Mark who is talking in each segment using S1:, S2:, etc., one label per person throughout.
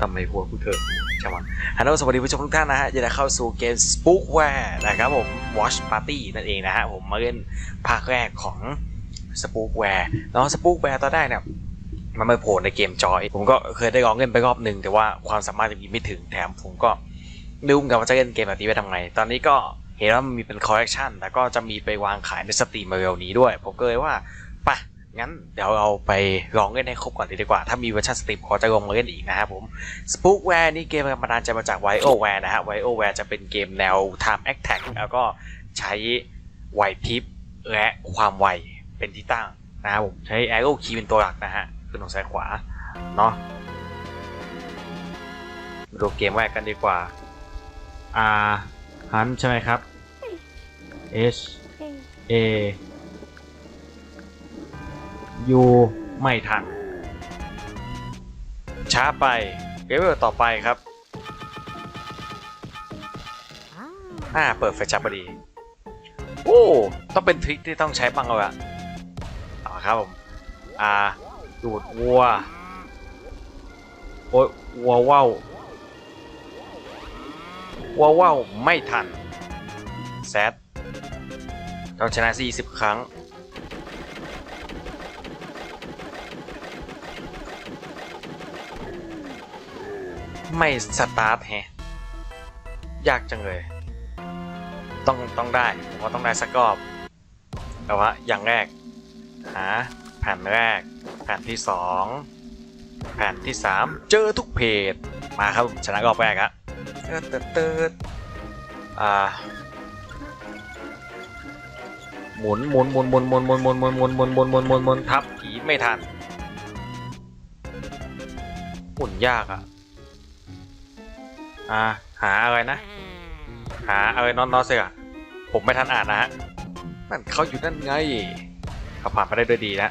S1: ทำไมหัวกูเถอะใช่ไหมฮัลโหลสวัสดีผู้ชมทุกท่านนะฮะยินดีเข้าสู่เกม Spookware นะครับผม Watch Party นั่นเองนะฮะผมมาเล่นภาคแรกของ Spookware แล้ว Spookware ตอนแรกเนี่ยมันมาโผล่ในเกมจอย ผมก็เคยได้ลองเล่นไปรอบหนึ่งแต่ว่าความสามารถยังมีไม่ถึงแถมผมก็ลืมกันว่าจะเล่นเกมแบบนี้ไปทำไง ตอนนี้ก็เห็นว่ามันมีเป็นคอลเล t ชันแล้วก็จะมีไปวางขายในสตรีมเร็วนี้ด้วย ผมก็เลยว่าไปะ งั้นเดี๋ยวเราไปลองเล่นให้ครบก่อนเลยดีกว่า ถ้ามีเวอร์ชันสตรีมขอจะลงมาเล่นอีกนะครับผม Spookware นี่เกมแรงบันดาลใจมาจาก WarioWare นะฮะ WarioWare จะเป็นเกมแนว Time Attack แล้วก็ใช้ไหวพริบและความไวเป็นที่ตั้งนะครับผมใช้ Arrow Key เป็นตัวหลักนะฮะขึ้นทางซ้ายขวาเนาะมาดูเกมแรกกันดีกว่า R ฮันใช่ไหมครับ H A U ไม่ทัน ช้าไปเลเวลต่อไปครับอ่าเปิดไฟจับพอดี โอ้ ต้องเป็นทริคที่ต้องใช้บ้างเลยอะเอาครับผม อ่า ดูดวัว โอ้ยวัวว่าววัวว่าวไม่ทัน แซดต้องชนะ 40 ครั้ง ไม่สตาร์ทแฮะยากจังเลย ต้องต้องได้ผมว่าต้องได้สักรอบ แต่ว่าอย่างแรกหาแผ่นแรก แผ่นที่สองแผ่นที่สามเจอทุกเพจมาครับผมชนะรอบแรกอะเติร์ดเติร์ดเติร์ดอ่าหมุนหมุนหมุนหมุนหมุนหมุนหมุนหมุนหมุนหมุนหมุนหมุนหมุนหมุนทับผีไม่ทันหมุนยากอะ อ่าหาอะไรนะ หาอะไรนอนนอนเสียอะผมไม่ทันอ่านนะฮะนั่นเขาอยู่นั่นไงเขาผ่านไปได้ด้วยดีนะ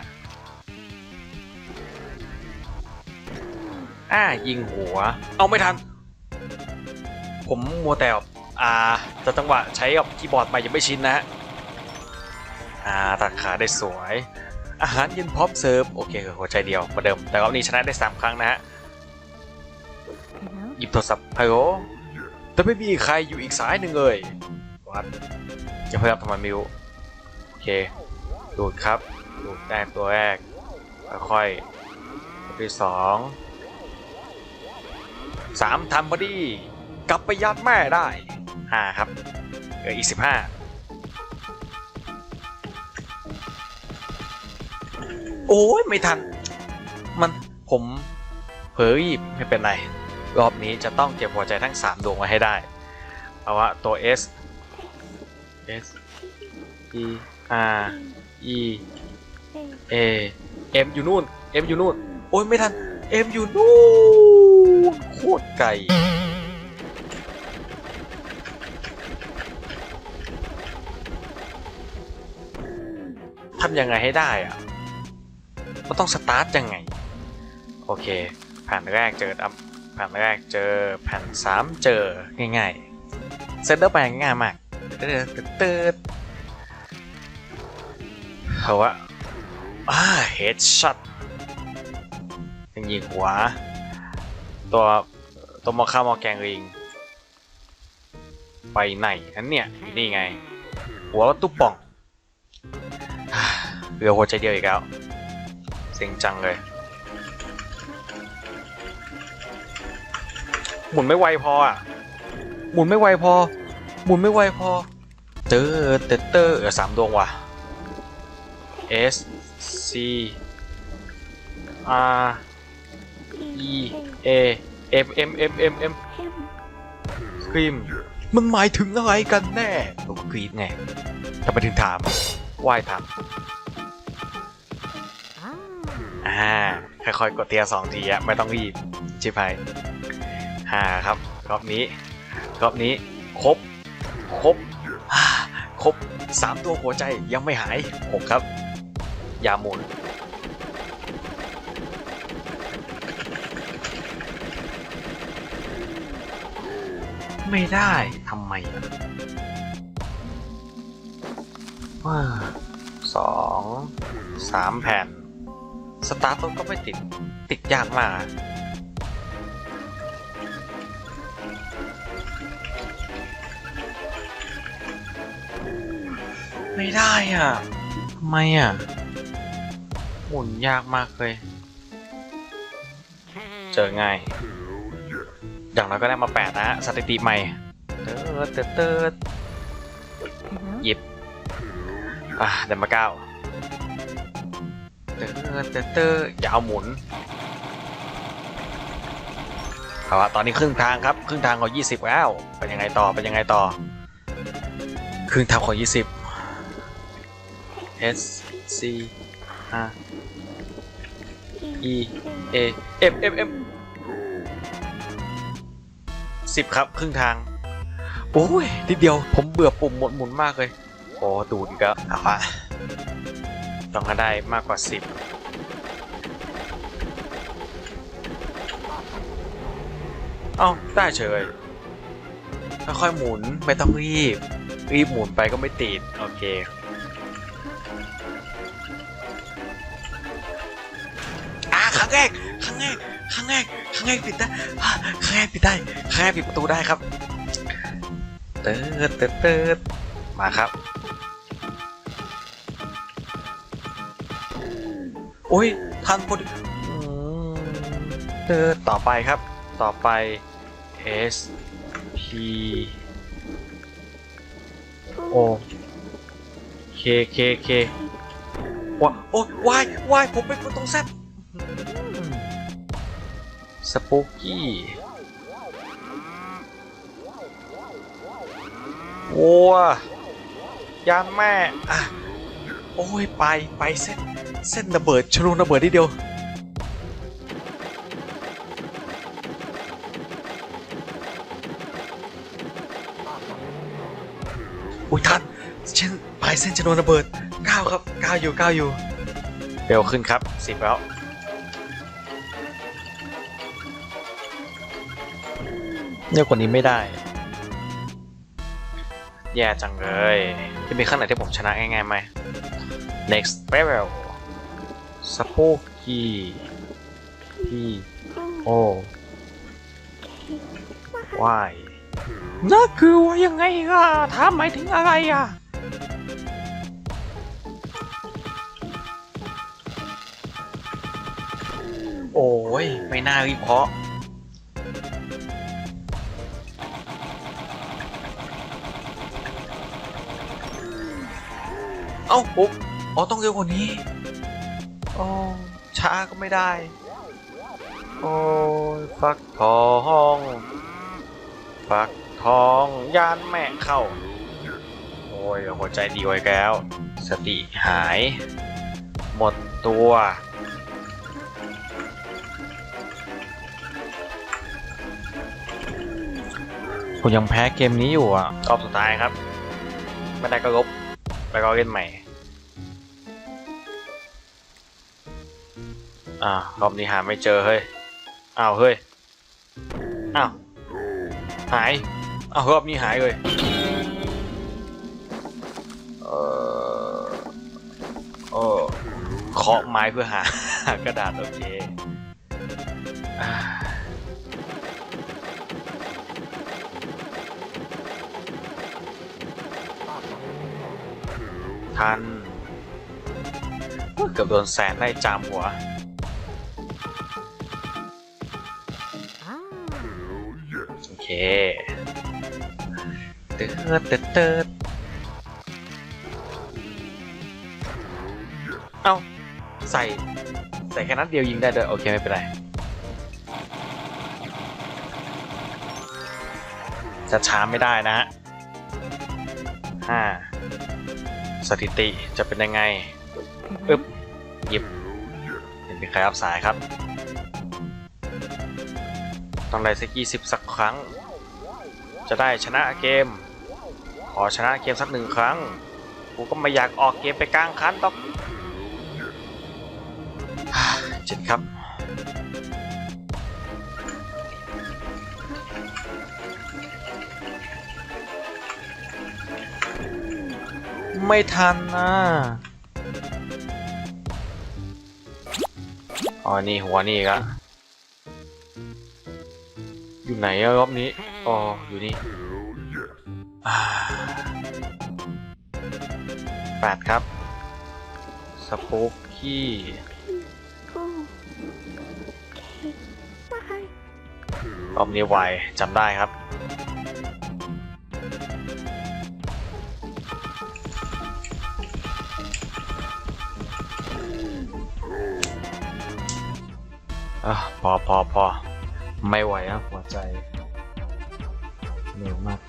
S1: อ่ายิงหัว เอาไม่ทัน ผมมัวแต่แบบอ่าแต่จังหวะใช้กับคีย์บอร์ดใหม่ยังไม่ชินนะฮะอ่าตัดขาได้สวย อาหารเย็นพร้อมเสิร์ฟ โอเคคือหัวใจเดียวเหมือนเดิม แต่รอบนี้ชนะได้ 3 ครั้งนะฮะ หยิบโทรศัพท์ฮัลโหลแต่ไม่มีใครอยู่อีกสายหนึ่งเลยวัดจะพยายามทำไมมิวโอเคดูดครับดูดแรกตัวแรกค่อยๆตัวที่สองสามทำพอดีกลับไปยัดแม่ได้ห้าครับเหลืออีกสิบห้าโอ้ยไม่ทัน มันผมเผลอหยิบไม่เป็นไร รอบนี้จะต้องเก็บหัวใจทั้ง 3 ดวงไว้ให้ได้ เอาว่าตัว S S E R E A M อยู่นู่น M อยู่นู่น โอ้ยไม่ทัน M อยู่นู่นโคตรไกลทำยังไงให้ได้อะมันต้องสตาร์ทยังไง โอเค ผ่านแรกเจอ แผ่นแรกเจอแผ่นสามเจอง่ายๆเซตเตอร์ไปง่ายมากเติร์ดเติร์ดเขาว่าอ่าเฮดช็อตยังยิงหัว ตัวตัวมอค่ามอแกงลิง ไปไหนนั้นเนี่ยนี่ไง หัวตุ๊บป่องเหลือหัวใจเดียวอีกแล้วเซ็งจังเลย หมุนไม่ไวพออะ หมุนไม่ไวพอ หมุนไม่ไวพอ เตอร์เตอร์เตอร์เอสามดวงว่ะ S C R E A M M M M M สกรีมมันหมายถึงอะไรกันแน่ผมก็กรีดไงทำไมถึงถามว่ายถามอ่าค่อยๆกดเทียสองทีอะไม่ต้องรีบชิบหาย ห้าครับรอบนี้รอบนี้ครบครบครบสามตัวหัวใจยังไม่หายหกครับ ยาหมุนไม่ได้ทำไมอะว้าสองสามแผ่น สตาร์ทต้นก็ไม่ติด ติดยากมาก ไม่ได้อะทำไมอะหมุนยากมากเลย เจอง่ายอย่างน้อยก็ได้มาแปดนะฮะสถิติใหม่เติร์ดเติร์ดเติร์หยิบอะได้มาเก้าเติร์เติร์ดเติร์ดอย่าเอาหมุนเอาละตอนนี้ครึ่งทางครับ ครึ่งทางของ20แล้วเป็นยังไงต่อเป็นยังไงต่อ ครึ่งทางของ20 S C R E A F F F สิบครับ ครึ่งทาง โอ้ยนิดเดียวผมเบื่อปุ่มหมุนหมุนมากเลยโอ้ดูดอีกแล้วเอาละต้องได้มากกว่าสิบเอ้าได้เฉยค่อยๆหมุนไม่ต้องรีบ รีบหมุนไปก็ไม่ติด โอเค อ่าครั้งแรกครั้งแรกครั้งแรกครั้งแรกปิดได้อ่าครั้งแรกปิดได้ครั้งแรกปิดประตูได้ครับเติร์ดเติร์ดเติร์ดมาครับโอ้ยทันพอดีเติร์ดต่อไปครับ ต่อไป S P O K K K ว้าโอ้ยวายวายผมเป็นคนตรงแซบสปูกี้วัวยานแม่อะโอ้ยไปไปเส้นเส้นระเบิดชนวนระเบิดนิดเดียวอุ้ยทันเช่นปลายเส้นชนวนระเบิดก้าวครับก้าวอยู่ก้าวอยู่ เร็วขึ้นครับสิบแล้วเยอะกว่านี้ไม่ได้ แย่จังเลย จะมีขั้นไหนที่ผมชนะง่ายๆไหม next level สปูกี้ P O Y นั่นคือว่ายังไงอะถามหมายถึงอะไรอะ โอ้ย ไม่น่ารีบเพาะเอ้าปุ๊บอ๋อ ต้องเร็วกว่านี้โอ้ช้าก็ไม่ได้ โอ้ยฟักทองฟักทองยานแม่เข้า โอ้ยหัวใจดีไว้แล้ว สติหาย หมดตัว ผมยังแพ้เกมนี้อยู่อะรอบสุดท้ายครับ ไม่ได้ก็ลบไปก็เล่นใหม่ อ่ารอบนี้หาไม่เจอเฮ้ย อ้าวเฮ้ย อ้าว หาย อ้าวรอบนี้หายเลย เออเออเคาะไม้เพื่อหากระดาษโอเคอ่า ทันเกือบโดนแสนไล่จามหัวโอเคเติร์ดเติร์ดเติร์ดเอ้าใส่ใส่แค่นัดเดียวยิงได้ด้วยโอเคไม่เป็นไรจะช้าไม่ได้นะฮะห้า สถิติจะเป็นยังไงอึ๊บหยิบไม่มีใครรับสายครับ ต้องได้สักยี่สิบสักครั้ง จะได้ชนะเกม ขอชนะเกมสักหนึ่งครั้ง กูก็ไม่อยากออกเกมไปกลางคันตอกเจ็ดครับ ไม่ทันนะอ๋อนี่หัวนี่อีก็อยู่ไหนอะรอบนี้ อ๋อ อยู่นี่อ่าแปดครับสปูกกี้
S2: กูไม่
S1: รอบนี้ไวจำได้ครับ อพอพอพอไม่ไหวนะหัวใจเหนื่อยมาก